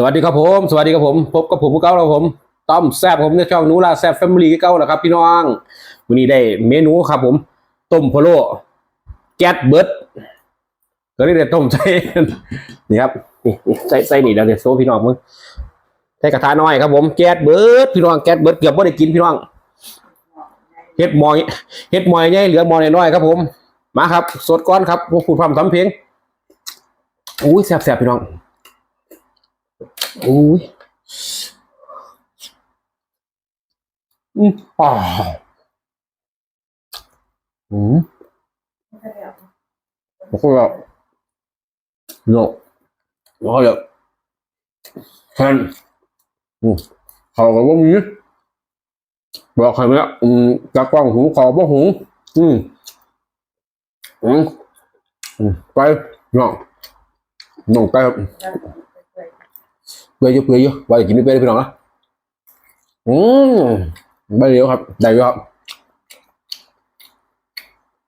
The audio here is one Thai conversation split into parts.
สวัสดีครับผม สวัสดีครับผม พบกับผมผู้เก้าครับผม ต้อมแซบผมในช่องนูลาแซบแฟมิลี่เก้าแหละครับพี่น้อง วันนี้ได้เมนูครับผม ต้มพะโล้แก๊สเบิร์ดก็ได้แต่ต้มใส่นี่ครับนี่ใส่ใส่นี่เดี๋ยวเดี๋ยวโซ่พี่น้องมึงใส่กระทะน้อยครับผม แก๊สเบิร์ดพี่น้อง แก๊สเบิร์ดเกือบไม่ได้กินพี่น้อง เฮ็ดหมอย เฮ็ดหมอยใหญ่เหลือหมอยน้อยครับผม มาครับ สดก้อนครับพวกคุณพร้อมทำเพลงอุ้ยแซ่บๆพี่น้อง อุ้ยอืมอ่าอืมแล้วก็แบบโน่แล้วก็แบบแทนอืมเขาก็ว่ามีบอกใครไหมล่ะอืมกระป้องหูขอบ่หูอืมอืมไปน้องน้องไปครับ เปื่อยเยอะเปื่อยเยอะว่าจะกินไม่เปื่อยพี่น้องนะอืมใบเดียวครับได้ครับ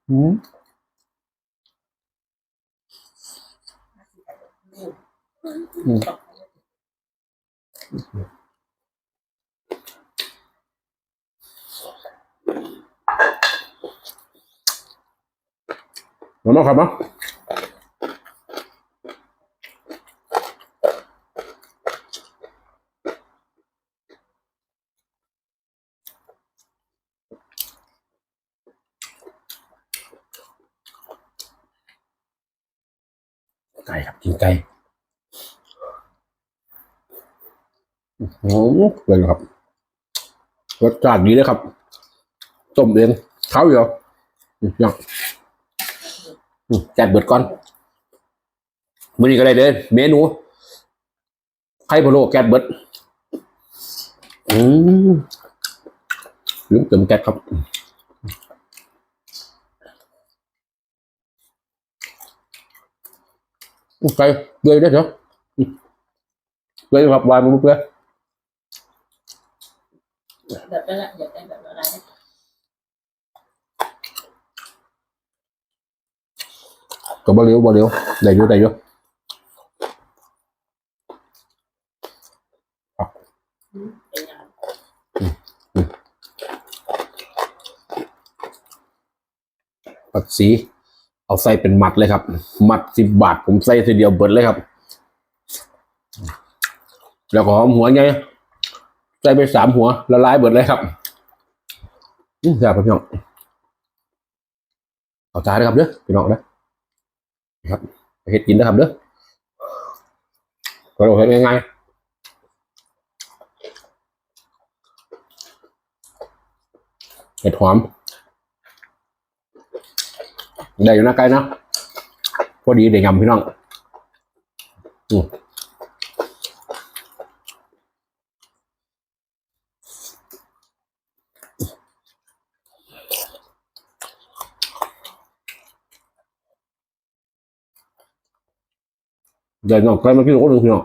อืมอืมมาครับเนา ก่ครับกินไก่โอ้โหเลยครับรสชาติดีเลยครับต้มเองเท้าเดียวยังอืมจัดเบิดก่อนมื้อนี้ก็ได้เด้อเมนูไข่พะโล้แก๊สเบิดอืมลืมเติมแก๊สครับ ไก่เปื่อยได้เหรออืมเปื่อยครับวายมันเปื่ เอยู่ได้เป็นยังไงปักสีเอาใส่เป็นมัดเลยครับ มัดสิบบาท ผมใส่ทีเดียวเบิดเลยครับ แล้วก็หอมหัวไงใส่ไปสามหัวละลายเบิดเลยครับอืมแซ่บครับพี่น้องเอาจานะครับเด้อพี่น้องนะครับไปเฮ็ดกินนะครับเด้อก็เราเฮ็ดง่ายๆเห็ดหอม ได้อยู่นะไกลนะพอดีได้ยำพี่น้องอืมเดินออกไกลมาพี่น้องพี่น้อง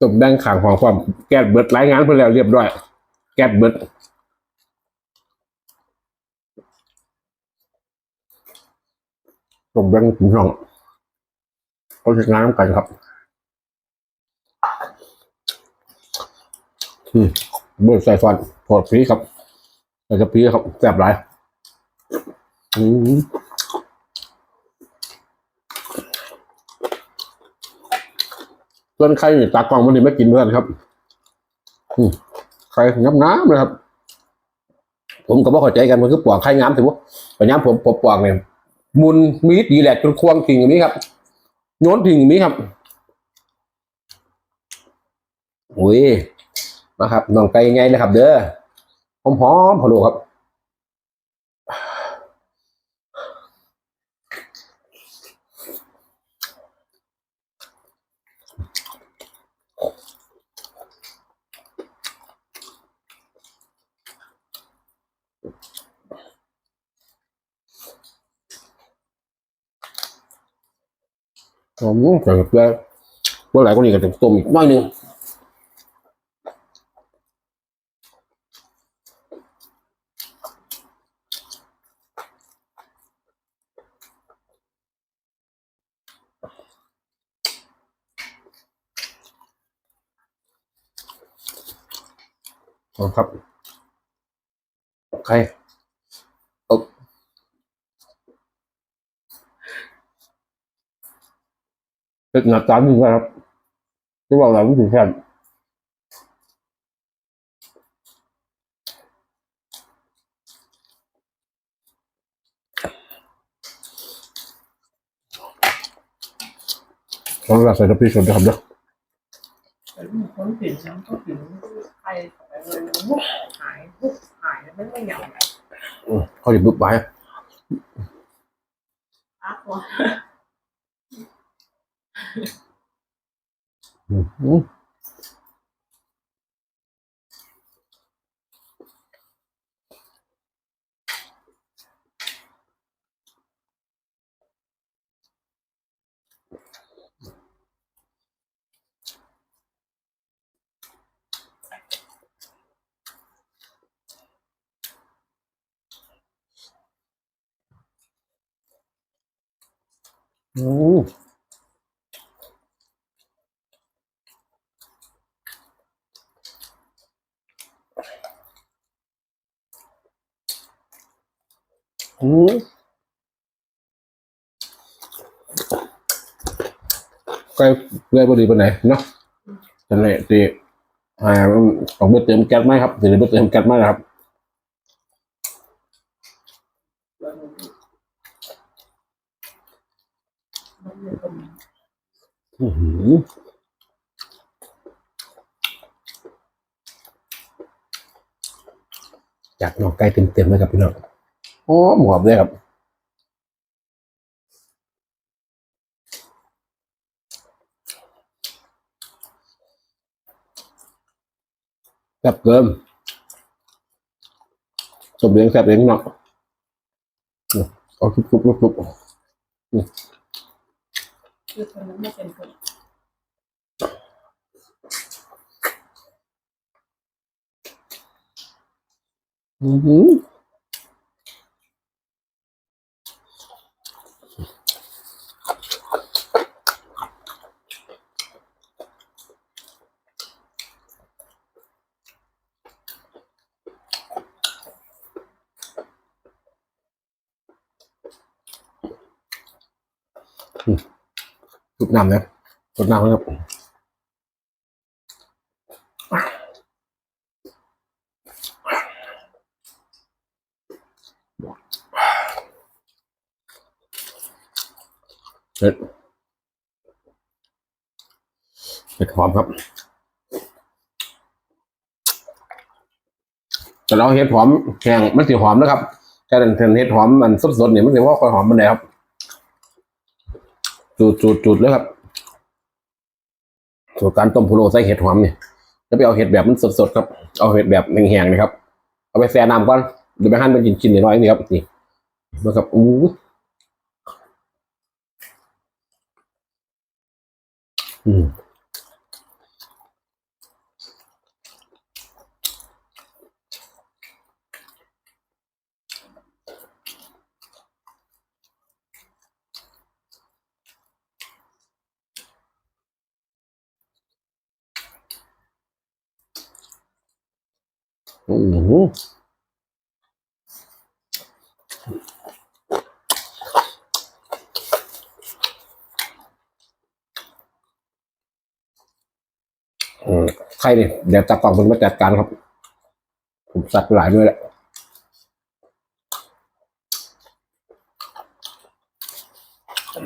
ตบแดงขางของความแก๊สเบิดรายงานไปแล้วเรียบร้อย แก๊สเบิด ผมแบ่งถึงช่องเขาจะงานกันครับอืมเบิร์ใส่ฟันพอดพีครับใส่กระพีครับแซ่บหลายอืมส่วนใครตากล้องมันนี่ไม่กินเพื่อนครับอืมใครงับน้ำเลยครับ ผมก็บ่เข้าใจกันมันคือปวกไข่งามถือว่าแต่ย้ำผมผมปวกเนี่ย มุนมีดดีแหลกจนควงถิ่งอย่างนี้ครับโน้นถิ่งอย่างนี้ครับโอ้ยนะครับน้องไก่ไงนะครับ เด้อหอมหอมๆพอลูครับ หอมก็เกลือเมื่อหลายคนนี้ก็จะต้มอีกน้อยนึงครับ โอเค เป็นหนักจานหนึ่งนะครับที่บอกเราไม่ถึงแค่เราใส่น้ำพริกสดนะครับเด้อแต่ลูกคนผิวน้ำก็ผิวใครของอะไรเลยมุกหายมุกหายแล้วไม่ไม่เหนียวอืมเขาจะบึบไปพักว่าอืม อืม อืมใกล้ใกล้พอดีไปไหนเนาะจะเลยตีอ่าออกมาเติมแก๊สไหมครับจะเลยมาเติมแก๊สไหมครับอือหืออยากนอกไก่เต็มๆเลยครับพี่น้อง อ๋อหมูหอมเลยครับแซ่บเกินสมเลี้ยงแซ่บเลี้ยงเนาะอืมเอาทุบๆทุบคือคนนั้นไม่เป็นคนอือหือ สุดน้ำนะสุดน้ำนะครับเผ็ดเผ็ดหอมครับ แต่เราเห็ดหอมแห้งมันสีหอมนะครับแต่เห็ดหอมมันสดๆเนี่ยมันสีว่าค่อยหอมมันเลยครับ จุดจุดจุดเลยครับส่วนการต้มพะโล้ใส่เห็ดหอมเนี่ยแล้วไปเอาเห็ดแบบมันสดๆครับ เอาเห็ดแบบแห้งๆนะครับ เอาไปแช่น้ำก่อนเดี๋ยวไปหั่นเป็นชิ้นๆน้อยๆนี่ครับนี่นะครับอู้อืม อืมอืมใครเนี่ยเดี๋ยวตากล่องเป็นมาจัดการครับ ผมสัตว์หลายด้วยแหละ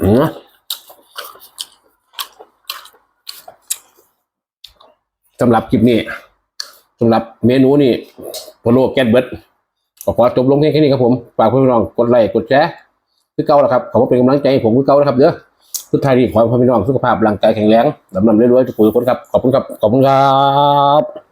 อืมสำหรับคลิปนี้ สำหรับเมนูนี่พะโลแก๊สเบิร์ดก็ขอจบลงแค่นี้ครับผมฝากเพี่น้องกดไลค์กดแชร์คือเก่าแล้วครับขอเป็นกำลังใจให้ผมคือเก่านะครับเด้อสุดท้ายนี้ขอให้พี่น้องสุขภาพร่างกายแข็งแรงลำลำเรื่อยๆทุกคนครับขอบคุณครับขอบคุณครับ